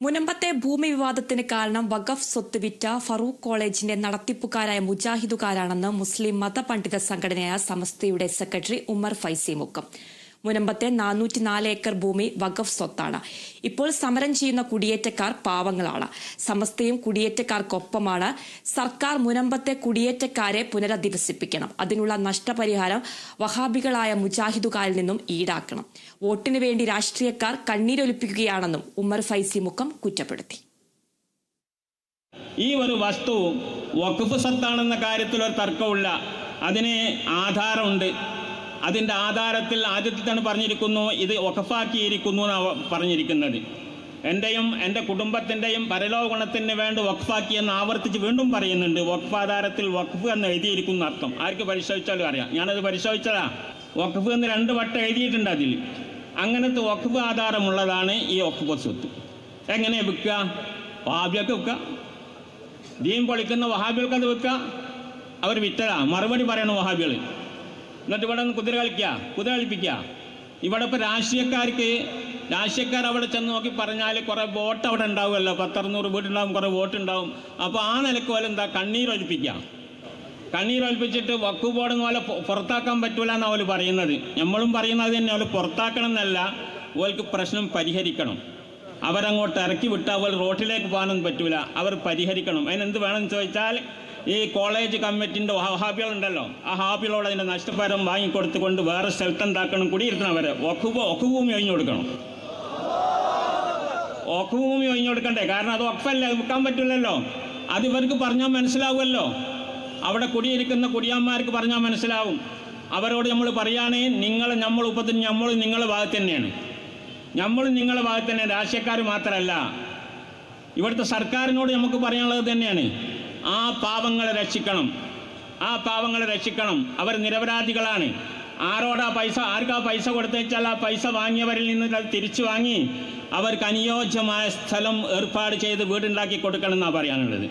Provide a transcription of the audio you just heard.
മുനമ്പത്തെ ഭൂമി വിവാദത്തിന് കാരണം വഖഫ് സ്വത്ത് വിറ്റ ഫറൂഖ് കോളേജിന്റെ നടത്തിപ്പുകാരായ മുജാഹിദുകാരാണെന്ന് മുസ്ലിം മതപണ്ഡിത സംഘടനയായ സമസ്തയുടെ സെക്രട്ടറി ഉമർ ഫൈസി മുക്കം. മുനമ്പത്തെ നാനൂറ്റി നാല് ഏക്കർ ഭൂമി വഖഫ് സ്വത്താണ്. ഇപ്പോൾ സമരം ചെയ്യുന്ന കുടിയേറ്റക്കാർ പാവങ്ങളാണ്. സമസ്തയും കുടിയേറ്റക്കാർക്കൊപ്പമാണ്. സർക്കാർ മുനമ്പത്തെ കുടിയേറ്റക്കാരെ പുനരധിവസിപ്പിക്കണം. അതിനുള്ള നഷ്ടപരിഹാരം വഹാബികളായ മുജാഹിദുകാരിൽ നിന്നും ഈടാക്കണം. വോട്ടിനു വേണ്ടി രാഷ്ട്രീയക്കാർ കണ്ണീരൊലിപ്പിക്കുകയാണെന്നും ഉമ്മർ ഫൈസി മുഖം കുറ്റപ്പെടുത്തി. ഈ ഒരു വസ്തു വഖഫ് സ്വത്താണെന്ന കാര്യത്തിൽ ഒരു തർക്കമില്ല അതിന് ആധാരമുണ്ട്. അതിന്റെ ആധാരത്തിൽ ആദ്യത്തിൽ തന്നെ പറഞ്ഞിരിക്കുന്നു ഇത് വഖഫാക്കിയിരിക്കുന്നു എന്നാണ് പറഞ്ഞിരിക്കുന്നത്. എന്റെയും എന്റെ കുടുംബത്തിന്റെയും പരലോകണത്തിന് വേണ്ടി വഖഫാക്കി എന്ന് ആവർത്തിച്ച് വീണ്ടും പറയുന്നുണ്ട്. വഖഫ് ആധാരത്തിൽ വഖഫ് എന്ന് എഴുതിയിരിക്കുന്ന അർത്ഥം. ആർക്ക് പരിശോധിച്ചാലും അറിയാം. ഞാനത് പരിശോധിച്ചതാ. വഖഫ് എന്ന് രണ്ട് വട്ടം എഴുതിയിട്ടുണ്ട് അതിൽ. അങ്ങനത്തെ വഖഫ് ആധാരമുള്ളതാണ് ഈ വഖഫ് സ്വത്ത്. എങ്ങനെ വിൽക്കുക വാബ്യൊക്കെ വിൽക്കുക ദീൻ പൊളിക്കുന്ന വഹാബികൾക്ക് അത് വിൽക്കുക അവർ വിറ്റതാ. മറുപടി പറയണം വഹാബികൾ എന്നിട്ട് ഇവിടെ നിന്ന് കുതിര കളിക്കുക കുതിര കളിപ്പിക്കുക. ഇവിടെ ഇപ്പോൾ രാഷ്ട്രീയക്കാർക്ക് രാഷ്ട്രീയക്കാർ അവിടെ ചെന്ന് നോക്കി പറഞ്ഞാൽ കുറേ വോട്ട് അവിടെ ഉണ്ടാവുമല്ലോ. പത്തറുന്നൂറ് വീട്ടുണ്ടാവും കുറേ വോട്ട് ഉണ്ടാവും. അപ്പോൾ ആ നിലയ്ക്ക് പോലെ എന്താ? കണ്ണീരൊലിപ്പിക്കുക കണ്ണീരൊലിപ്പിച്ചിട്ട് വക്കു ബോർഡ് പോലെ പുറത്താക്കാൻ പറ്റൂല എന്നാണ് അവർ പറയുന്നത്. നമ്മളും പറയുന്നത് തന്നെ. അവർ പുറത്താക്കണം എന്നല്ല ഓൽക്ക് പ്രശ്നം പരിഹരിക്കണം. അവരങ്ങോട്ട് ഇറക്കി വിട്ടാൽ അവർ റോട്ടിലേക്ക് പോകാനൊന്നും പറ്റൂല. അവർ പരിഹരിക്കണം. അതിനെന്ത് വേണമെന്ന് ചോദിച്ചാൽ ഈ കോളേജ് കമ്മിറ്റിന്റെ ഹാബികളുണ്ടല്ലോ ആ ഹാബികളോട് അതിന്റെ നഷ്ടപരം വാങ്ങിക്കൊടുത്തുകൊണ്ട് വേറെ സ്ഥലത്ത് എന്താക്കണം കുടിയിരുത്തണം അവരെ. ഒക്കുഭൂ ഒക്കുഭൂമി ഒഴിഞ്ഞു കൊടുക്കണം. ഒക്കുഭൂമി ഒഴിഞ്ഞു കൊടുക്കണ്ടേ? കാരണം അത് ഒക്കല്ല വിൽക്കാൻ പറ്റില്ലല്ലോ. അത് ഇവർക്ക് പറഞ്ഞാൽ മനസ്സിലാവുമല്ലോ. അവിടെ കുടിയിരിക്കുന്ന കുടിയാന്മാർക്ക് പറഞ്ഞാൽ മനസ്സിലാവും. അവരോട് നമ്മൾ പറയുകയാണെങ്കിൽ നിങ്ങൾ നമ്മൾ ഉപത്തിന് നമ്മൾ നിങ്ങളുടെ ഭാഗത്ത് തന്നെയാണ്. നമ്മൾ നിങ്ങളുടെ ഭാഗത്ത് തന്നെ. രാഷ്ട്രീയക്കാർ മാത്രമല്ല. ഇവിടുത്തെ സർക്കാരിനോട് നമുക്ക് പറയാനുള്ളത് തന്നെയാണ്. ആ പാവങ്ങളെ രക്ഷിക്കണം. ആ പാവങ്ങളെ രക്ഷിക്കണം. അവർ നിരപരാധികളാണ്. ആരോടാ പൈസ ആർക്കാ പൈസ കൊടുത്തേച്ചാൽ ആ പൈസ വാങ്ങിയവരിൽ നിന്ന് തിരിച്ചു വാങ്ങി അവർക്ക് അനുയോജ്യമായ സ്ഥലം ഏർപ്പാട് ചെയ്ത് വീടുണ്ടാക്കി കൊടുക്കണം എന്നാണ് പറയാനുള്ളത്.